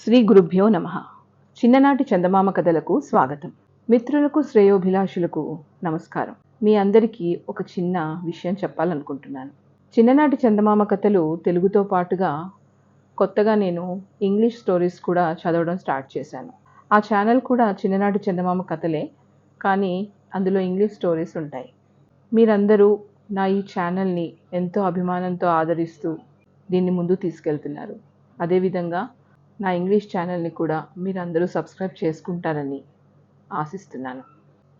శ్రీ గురుభ్యో నమ. చిన్ననాటి చందమామ కథలకు స్వాగతం. మిత్రులకు శ్రేయోభిలాషులకు నమస్కారం. మీ అందరికీ ఒక చిన్న విషయం చెప్పాలనుకుంటున్నాను. చిన్ననాటి చందమామ కథలు తెలుగుతో పాటుగా కొత్తగా నేను ఇంగ్లీష్ స్టోరీస్ కూడా చదవడం స్టార్ట్ చేశాను. ఆ ఛానల్ కూడా చిన్ననాటి చందమామ కథలే కానీ అందులో ఇంగ్లీష్ స్టోరీస్ ఉంటాయి. మీరందరూ నా ఈ ఛానల్ని ఎంతో అభిమానంతో ఆదరిస్తూ దీన్ని ముందు తీసుకెళ్తున్నారు. అదేవిధంగా నా ఇంగ్లీష్ ఛానల్ని కూడా మీరందరూ సబ్స్క్రైబ్ చేసుకుంటారని ఆశిస్తున్నాను.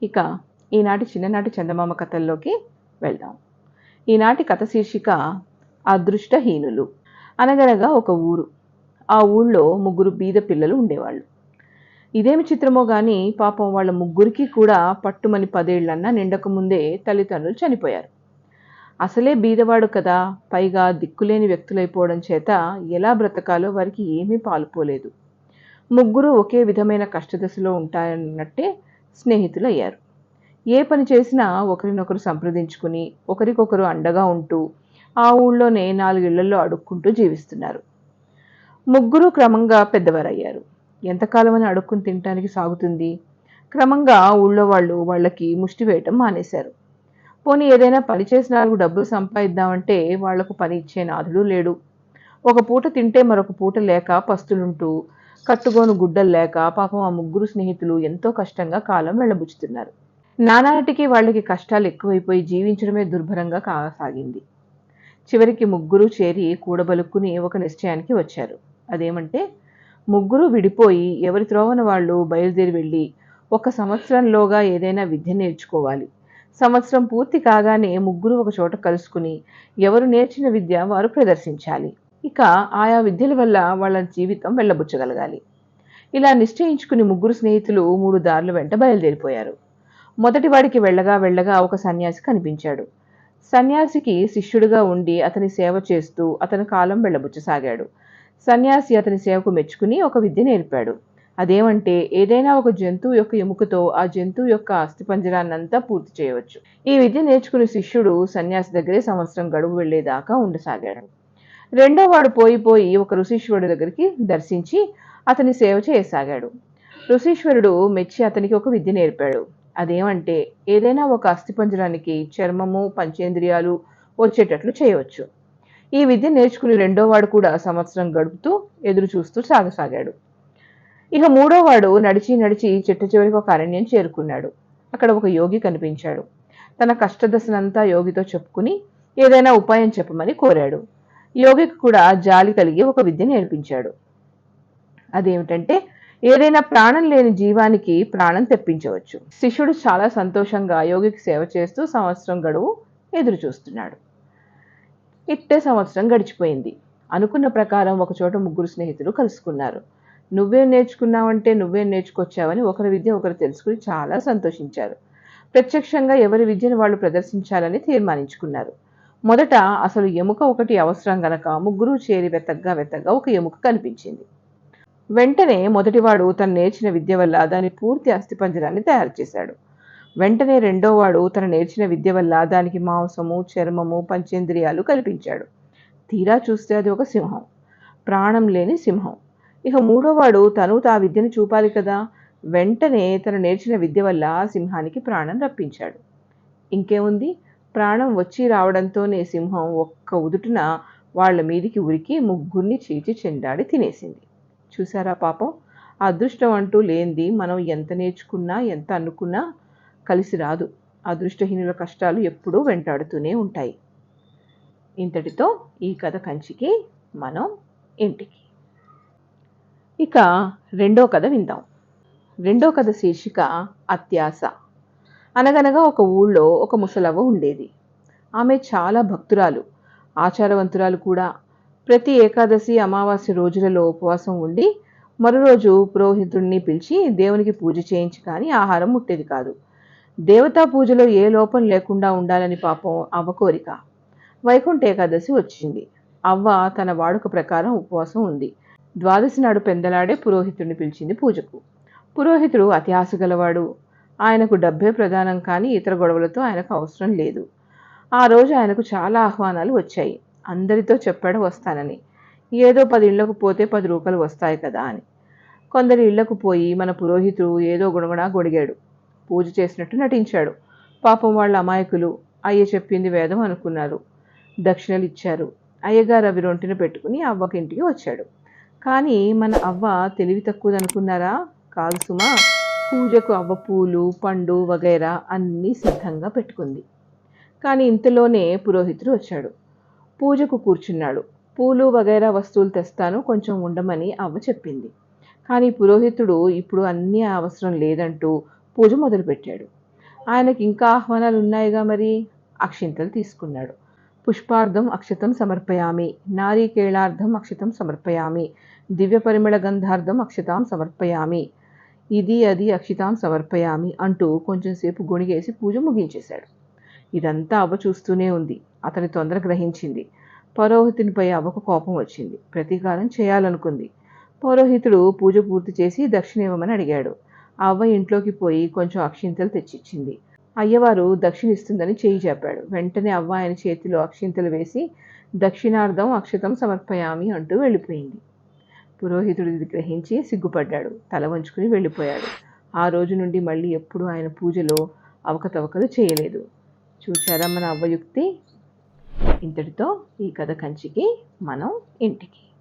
ఇక ఈనాటి చిన్ననాటి చందమామ కథల్లోకి వెళ్దాం. ఈనాటి కథ శీర్షిక అదృష్టహీనులు. అనగనగా ఒక ఊరు. ఆ ఊళ్ళో ముగ్గురు బీద పిల్లలు ఉండేవాళ్ళు. ఇదేమి చిత్రమో కానీ పాపం వాళ్ళ ముగ్గురికి కూడా పట్టుమని పదేళ్ళన్నా నిండకముందే తల్లిదండ్రులు చనిపోయారు. అసలే బీదవాడు కదా. పైగా దిక్కులేని వ్యక్తులైపోవడం చేత ఎలా బ్రతకాలో వారికి ఏమీ పాలుపోలేదు. ముగ్గురు ఒకే విధమైన కష్టదశలో ఉంటాయన్నట్టే స్నేహితులు అయ్యారు ఏ పని చేసినా ఒకరినొకరు సంప్రదించుకుని ఒకరికొకరు అండగా ఉంటూ ఆ ఊళ్ళోనే నాలుగిళ్ళలో అడుక్కుంటూ జీవిస్తున్నారు. ముగ్గురు క్రమంగా పెద్దవారయ్యారు. ఎంతకాలమని అడుక్కుని తినటానికి సాగుతుంది? క్రమంగా ఊళ్ళో వాళ్ళు వాళ్ళకి ముష్టి వేయటం మానేశారు. పోనీ ఏదైనా పని చేసి నాలుగు డబ్బులు సంపాదిద్దామంటే వాళ్ళకు పని ఇచ్చే నాథుడు లేడు. ఒక పూట తింటే మరొక పూట లేక పస్తులుంటూ కట్టుకోను గుడ్డలు లేక పాపం ఆ ముగ్గురు స్నేహితులు ఎంతో కష్టంగా కాలం వెళ్ళబుచ్చుతున్నారు. నానాటికి వాళ్ళకి కష్టాలు ఎక్కువైపోయి జీవించడమే దుర్భరంగా కాసాగింది. చివరికి ముగ్గురు చేరి కూడబలుక్కుని ఒక నిశ్చయానికి వచ్చారు. అదేమంటే ముగ్గురు విడిపోయి ఎవరి త్రోవన వాళ్ళు బయలుదేరి వెళ్ళి ఒక సంవత్సరంలోగా ఏదైనా విద్య నేర్చుకోవాలి. సంవత్సరం పూర్తి కాగానే ముగ్గురు ఒక చోట కలుసుకుని ఎవరు నేర్చిన విద్య వారు ప్రదర్శించాలి. ఇక ఆయా విద్యల వల్ల వాళ్ళ జీవితం వెళ్ళబుచ్చగలగాలి. ఇలా నిశ్చయించుకుని ముగ్గురు స్నేహితులు మూడు దారుల వెంట బయలుదేరిపోయారు. మొదటివాడికి వెళ్ళగా వెళ్ళగా ఒక సన్యాసి కనిపించాడు. సన్యాసికి శిష్యుడిగా ఉండి అతని సేవ చేస్తూ అతని కాలం వెళ్ళబుచ్చసాగాడు. సన్యాసి అతని సేవకు మెచ్చుకుని ఒక విద్య నేర్పాడు. అదేమంటే ఏదైనా ఒక జంతువు యొక్క ఎముకతో ఆ జంతువు యొక్క అస్థిపంజరాన్నంతా పూర్తి చేయవచ్చు. ఈ విద్య నేర్చుకునే శిష్యుడు సన్యాసి దగ్గరే సంవత్సరం గడువు వెళ్ళేదాకా ఉండసాగాడు. రెండో వాడు పోయి పోయి ఒక ఋషీశ్వరుడి దగ్గరికి దర్శించి అతని సేవ చేయసాగాడు. ఋషీశ్వరుడు మెచ్చి అతనికి ఒక విద్య నేర్పాడు. అదేమంటే ఏదైనా ఒక అస్థిపంజరానికి చర్మము పంచేంద్రియాలు వచ్చేటట్లు చేయవచ్చు. ఈ విద్య నేర్చుకుని రెండో వాడు కూడా సంవత్సరం గడుపుతూ ఎదురు చూస్తూ సాగసాగాడు. ఇక మూడోవాడు నడిచి నడిచి చిట్ట చివరికి ఒక అరణ్యం చేరుకున్నాడు. అక్కడ ఒక యోగి కనిపించాడు. తన కష్టదశనంతా యోగితో చెప్పుకుని ఏదైనా ఉపాయం చెప్పమని కోరాడు. యోగికి కూడా జాలి కలిగి ఒక విద్య నేర్పించాడు. అదేమిటంటే ఏదైనా ప్రాణం లేని జీవానికి ప్రాణం తెప్పించవచ్చు. శిష్యుడు చాలా సంతోషంగా యోగికి సేవ చేస్తూ సంవత్సరం గడువు ఎదురు చూస్తున్నాడు. ఇట్టే సంవత్సరం గడిచిపోయింది. అనుకున్న ప్రకారం ఒకచోట ముగ్గురు స్నేహితులు కలుసుకున్నారు. నువ్వేం నేర్చుకున్నావంటే నువ్వేం నేర్చుకొచ్చావని ఒకరి విద్య ఒకరు తెలుసుకుని చాలా సంతోషించారు. ప్రత్యక్షంగా ఎవరి విద్యను వాళ్ళు ప్రదర్శించాలని తీర్మానించుకున్నారు. మొదట అసలు ఎముక ఒకటి అవసరం గనక ముగ్గురు చేరి వెతగ్గా వెతగ్గా ఒక ఎముక కనిపించింది. వెంటనే మొదటివాడు తను నేర్చిన విద్య వల్ల దాని పూర్తి అస్థిపంజరాన్ని తయారు చేశాడు. వెంటనే రెండోవాడు తను నేర్చిన విద్య వల్ల దానికి మాంసము చర్మము పంచేంద్రియాలు కల్పించాడు. తీరా చూస్తే అది ఒక సింహం. ప్రాణం లేని సింహం. ఇక మూడోవాడు తను తా విద్యను చూపాలి కదా. వెంటనే తను నేర్చిన విద్య వల్ల సింహానికి ప్రాణం రప్పించాడు. ఇంకేముంది? ప్రాణం వచ్చి రావడంతోనే సింహం ఒక్క ఉదుటున వాళ్ళ మీదికి ఉరికి ముగ్గురిని చీచి చెండాడి తినేసింది. చూసారా పాపం? అదృష్టం అంటూ లేనిది మనం ఎంత నేర్చుకున్నా ఎంత అనుకున్నా కలిసి రాదు. అదృష్టహీనుల కష్టాలు ఎప్పుడూ వెంటాడుతూనే ఉంటాయి. ఇంతటితో ఈ కథ కంచికి మనం ఇంటికి. ఇక రెండో కథ విందాం. రెండో కథ శీర్షిక అత్యాస. అనగనగా ఒక ఊళ్ళో ఒక ముసలవ్వ ఉండేది. ఆమె చాలా భక్తురాలు ఆచారవంతురాలు కూడా. ప్రతి ఏకాదశి అమావాస్య రోజులలో ఉపవాసం ఉండి మరోరోజు పురోహితుడిని పిలిచి దేవునికి పూజ చేయించి కానీ ఆహారం ముట్టేది కాదు. దేవతా పూజలో ఏ లోపం లేకుండా ఉండాలని పాపం అవ్వ కోరిక. వైకుంఠ ఏకాదశి వచ్చింది. అవ్వ తన వాడుక ప్రకారం ఉపవాసం ఉంది. ద్వాదశి నాడు పెందలాడే పురోహితుడిని పిలిచింది పూజకు. పురోహితుడు అతి గలవాడు ఆయనకు డబ్బే ప్రధానం కానీ ఇతర గొడవలతో ఆయనకు అవసరం లేదు. ఆ రోజు ఆయనకు చాలా ఆహ్వానాలు వచ్చాయి. అందరితో చెప్పాడు వస్తానని. ఏదో పది ఇళ్ళకు పోతే పది రూపాయలు వస్తాయి కదా అని. కొందరి ఇళ్ళకు పోయి మన పురోహితుడు ఏదో గుణగుణ గొడిగాడు. పూజ చేసినట్టు నటించాడు. పాపం వాళ్ళ అమాయకులు అయ్య చెప్పింది వేదం అనుకున్నారు. దక్షిణలు ఇచ్చారు అయ్యగారు అవి రొంటిన పెట్టుకుని అవ్వకింటికి వచ్చాడు. కానీ మన అవ్వ తెలివి తక్కువదనుకున్నారా? కాదు సుమా. పూజకు అవ్వ పూలు పండు వగైరా అన్నీ సిద్ధంగా పెట్టుకుంది. కానీ ఇంతలోనే పురోహితుడు వచ్చాడు. పూజకు కూర్చున్నాడు. పూలు వగైరా వస్తువులు తెస్తాను కొంచెం ఉండమని అవ్వ చెప్పింది. కానీ పురోహితుడు ఇప్పుడు అన్నీ అవసరం లేదంటూ పూజ మొదలుపెట్టాడు. ఆయనకి ఇంకా ఆహ్వానాలు ఉన్నాయిగా మరి? అక్షింతలు తీసుకున్నాడు. పుష్పార్థం అక్షతం సమర్పయామి. నారీకేళార్థం అక్షతం సమర్పయామి. దివ్య పరిమళ గంధార్థం అక్షతాం సమర్పయామి. ఇది అది అక్షితాం సమర్పయామి అంటూ కొంచెంసేపు గొణిగేసి పూజ ముగించేశాడు. ఇదంతా అవ్వ చూస్తూనే ఉంది. అతని తొందర గ్రహించింది. పౌరోహితునిపై అవ్వకు కోపం వచ్చింది. ప్రతీకారం చేయాలనుకుంది. పౌరోహితుడు పూజ పూర్తి చేసి దక్షిణ ఇవ్వమని అడిగాడు. ఆ అవ్వ ఇంట్లోకి పోయి కొంచెం అక్షింతలు తెచ్చిచ్చింది. అయ్యవారు దక్షిణిస్తుందని చేయి చెప్పాడు వెంటనే అవ్వ ఆయన చేతిలో అక్షింతలు వేసి దక్షిణార్థం అక్షతం సమర్పయామి అంటూ వెళ్ళిపోయింది. పురోహితుడు గ్రహించి సిగ్గుపడ్డాడు. తల వంచుకుని వెళ్ళిపోయాడు. ఆ రోజు నుండి మళ్ళీ ఎప్పుడూ ఆయన పూజలో అవకతవకలు చేయలేదు. చూచారా మన అవ్వయుక్తి ఇంతటితో ఈ కథ కంచికి మనం ఇంటికి.